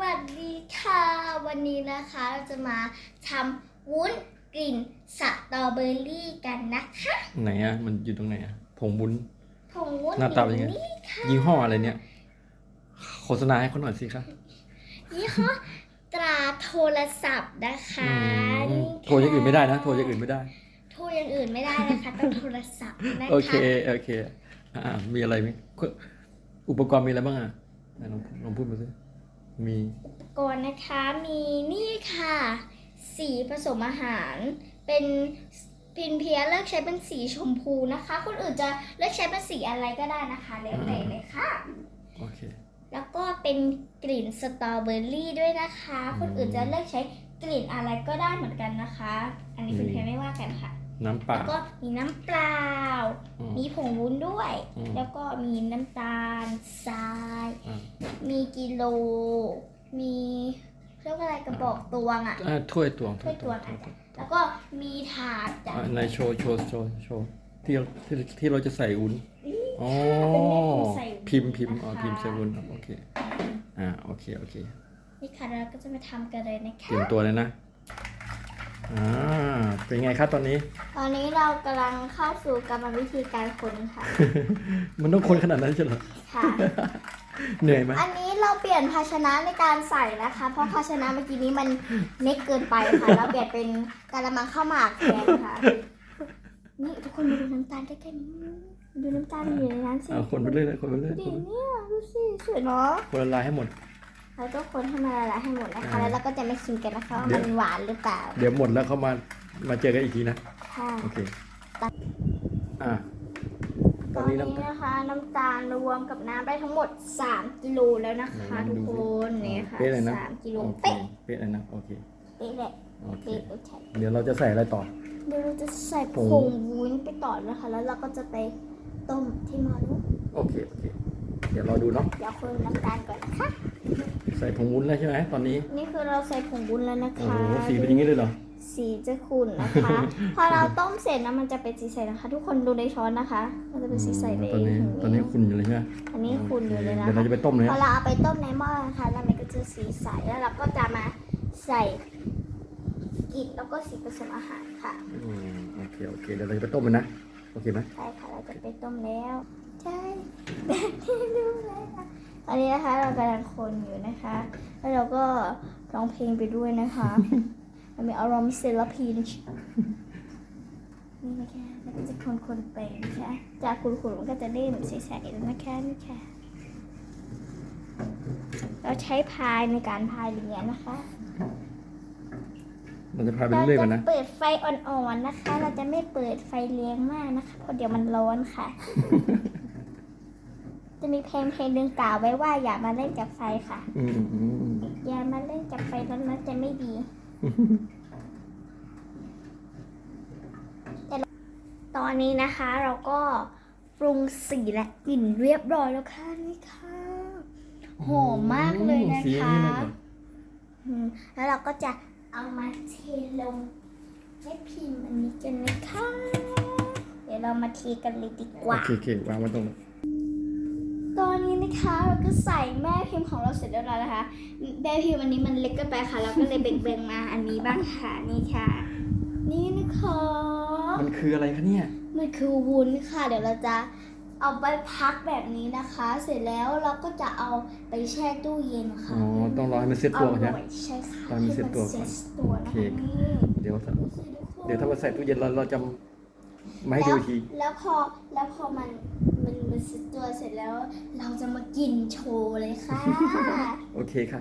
วัสดีค่ะ วันนี้นะคะเราจะมาทำวุ้นกลิ่นสตรอเบอรี่กันนะคะไหนอะมันอยู่ตรงไหนอะผงวุ้น ผงวุ้นหน้าตาเป็นยังไง นี่ค่ะยี่ห้ออะไรเนี่ย โฆษณาให้เขาหน่อยสิคะยี่ห้อตราโทรศัพท์นะคะอืมนี่ค่ะโทรอย่างอื่นไม่ได้นะโทรอย่างอื่นไม่ได้ โทรอย่างอื่นไม่ได้นะคะต้องโทรศัพท์นะคะโอเคโอเคอ่ามีอะไรไหมอุปกรณ์มีอะไรบ้างอะไหนลองลองพูดมาสิ มีก่อนนะคะมีนี่ค่ะ สีผสมอาหาร เป็นพินเพียเลือกใช้เป็นสีชมพูนะคะ คนอื่นจะเลือกใช้เป็นสีอะไรก็ได้นะคะแล้วแต่เลยค่ะโอเคแล้วก็เป็นกลิ่นสตรอเบอรี่ด้วยนะคะอืมคนอื่นจะเลือกใช้กลิ่นอะไรก็ได้เหมือนกันนะคะ อันนี้อืมคุณเพียไม่ว่ากันค่ะ น้ำเปล่า แล้วก็มีน้ำเปล่า อืมมีผงวุ้นด้วย อืมแล้วก็มีน้ำตาลทรายอ่ามีกิโล มีเรียกว่าอะไรกระบอกตวงอะอ่าถ้วยตวงถ้วยตวงอาจจะแล้วก็มีถาดจ้ะ อ่าในโชว์โชว์โชว์โชว์ที่ที่ที่เราจะใส่วุ้นอ๋อเป็นแม่พิมพ์ใส่พิมพ์พิมพ์อ๋อนะคะ พิมพ์ใส่วุ้นโอเคอ่าโอเคโอเค นี่ค่ะเราก็จะมาทำกันเลยนะเตคะรียมตัวเลยนะ อ่า เป็นไงครับตอนนี้ ตอนนี้เรากำลังเข้าสู่กรรมวิธีการคนค่ะ มันต้องคนขนาดนั้นใช่เหรอค่ะ เหนื่อยไหมอันนี้เราเปลี่ยนภาชนะในการใส่นะคะ เพราะภาชนะเมื่อกี้นี้มันเล็กเกินไปค่ะ เราเปลี่ยนเป็นกระมังข้าวหมากแทนค่ะ นี่ทุกคนมาดูน้ำตาลใกล้ๆนี่ดูน้ำตาลอยู่ในนั้นสิอ่าคนไปเรื่อยๆคนไปเรื่อยดูดิเนี่ยดูสิสวยเนาะ คนละลายให้หมด เราต้องคนให้มันละลายให้หมดนะคะอ่าแล้วเราก็จะไม่ชิมกันนะคะว่าเดี๋มัยวนหวานหรือเปล่า เดี๋ยวหมดแล้วเขามา มาเจอกันอีกทีนะ ค่ะ โอเค อ่าตอนนี้ตอนน้ำนี้ตาล นะคะน้ำตาลรวมกับน้ำได้ทั้งหมด 3 กิโลแล้วนะคะไหนทุกดูคสินเนี่ยค่ะเป๊ะเลยนะสามกิโลโอเคเป๊ะเป๊ะเลยนะ โอเค เป๊ะแหละโอเค เป๊ะโอเคเดี๋ยวเราจะใส่อะไรต่อ เดี๋ยวเราจะใส่ผผง งวุ้นไปต่อนะคะ แล้วเราก็จะไปต้มที่หม้อนู้นโอเค โอเค เดี๋ยวเราดูเนาะ เดี๋ยวคนน้ำตาลก่อนนะคะใส่ผงวุ้นแล้วใช่ไหมตอนนี้ นี่คือเราใส่ผงวุ้นแล้วนะโอ้คะโหสีเป็นอย่างนี้เลยเหรอ สีจะขุ่นนะคะ พอเราต้มเสร็จนะมันจะเป็นสีใสนะคะ ทุกคนดูในช้อนนะคะ มันจะเป็นสีใสเลยตอนนี้ตอนนี้คุณอยู่เลยใช่ไหมอันนี้ขุ่นอยู่เลยนะเดี๋ยวเราคะจะไปต้มเลยพอนะเราเอาไปต้มในหม้อนะคะแล้วมันก็จะสีใสแล้วเราก็จะมาใส่กลิ่นแล้วก็สีผสมอาหารค่ะอืมโอเคโอเคเดี๋ยวเราจะไปต้มเลยนะโอเคไหมใช่ค่ะเราจะไปต้มแล้วใช่ที่ดูเลยค่ะตอนนี้นะคะเรากำลังคนอยู่นะคะ แล้วเราก็ร้องเพลงไปด้วยนะคะ มันมีอารมณ์ศิลปินนี่นะคะแล้วก็จะคนคนๆไปนะคะจากคุณขุนมันก็จะได้แบบใสๆแล้วนะคะนี่ค่ะ เราใช้พายในการพายเรือนะคะเราจะพาไปเราเรื่อยๆจะก่อนนะ เปิดไฟอ่อนๆนะคะ เราจะไม่เปิดไฟแรงมากนะคะเพราะเดี๋ยวมันร้อนค่ะ จะมีเพลงเพลงหนึ่งกล่าวไว้ว่าอย่ามาเล่นกับไฟค่ะ อืมอืมอืมอย่ามาเล่นกับไฟนั้นนะจะไม่ดีแต่ตอนนี้นะคะเราก็ปรุงสีและกลิ่นเรียบร้อยแล้วค่ะนี่ค่ะหอมมากเลยนะสีอย่างคะนี้เลยเหรออืมแล้วเราก็จะเอามาเทลงให้พิมพ์อันนี้กันนะคะ เดี๋ยวเรามาเทกันเลยดีกโอว่า เคโอเควางไว้ตรงนั้นต อนนี้นะคะเราก็ใส่แม่พิมพ์ของเราเสร็จเรียบร้อยแล้วนะคะแม่พิมพ์อันนี้มันเล็กเกินไปค่ะ เราก็เลยเบ่งๆมาอันนี้บ้างค่ะนี่ค่ะ นี่นะคะมันคืออะไรคะเนี่ยมันคือวุ้นค่ะ เดี๋ยวเราจะเอาไปพักแบบนี้นะคะ เสร็จแล้วเราก็จะเอาไปแช่ตู้เย็นค่ะอ๋อต้องรอให้มันเซ็ตตัวก่อนใช่ไหมร่ยใช่ค่ะตอนมันเซ็ตตัวก่อนให้มัเซ็ตตัวนะโอเคคะนี่เดี๋ยวถ้าดูสิทุกคนเดี๋ยวถ้ามาใส่ตู้เย็นเราเราจะไม่ให้ดูอีกทีแล้วพอแล้วพอมันมันมันเซื้อตัวเสร็จแล้ว เราจะมากินโชว์เลยค่ะ โอเคค่ะ